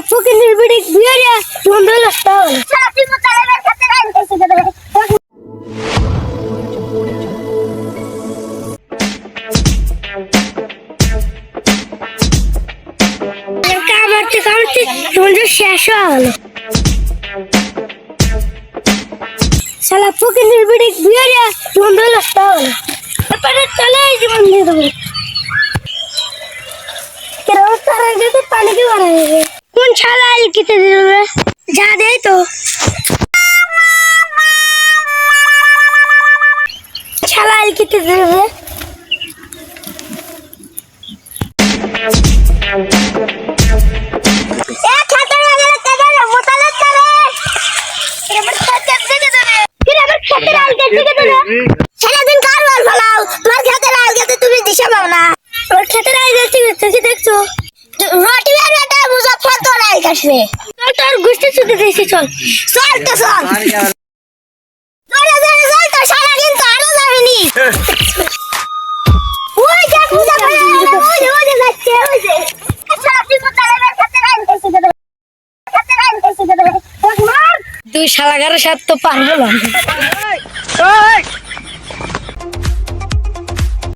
আপুকে নির্বিড়ি বিয়ারিয়া বন্ধু লাগতে হবে সাথী মোতালেবের সাথে রাখতেছি কামাতে কামাতে তোমাদের শেষ হলো। সালা পুকে নির্বিড়ি বিয়ারিয়া বন্ধু লাগতে হবে তারপরে চলে এই জীবন দিয়ে দেবো কেরো তারা যদি পানি কি বানাবে যাবে কোন শালা আল কিতে দিবে যা দেই তো। শালা আল কিতে দিবে এ খাতে লাগে তেরে মোতালে তেরে এবার খাতে থেকে দেবে কি রে আমার খাতে লাল কে সারাদিন কার বল ফলাও? তোমার তুমি দিশা পাও না। ওর খাতে লাল দেখছ বুঝা কাটছে চল তোর গুষ্টি ছুটে দিয়েছি চল। চল তো চল। তো সারাদিন তো আরও যাবেনি। ওই ওই যে ওই যে যাচ্ছে ওই যে। তুই শালাগারের সাথে তো পারব না।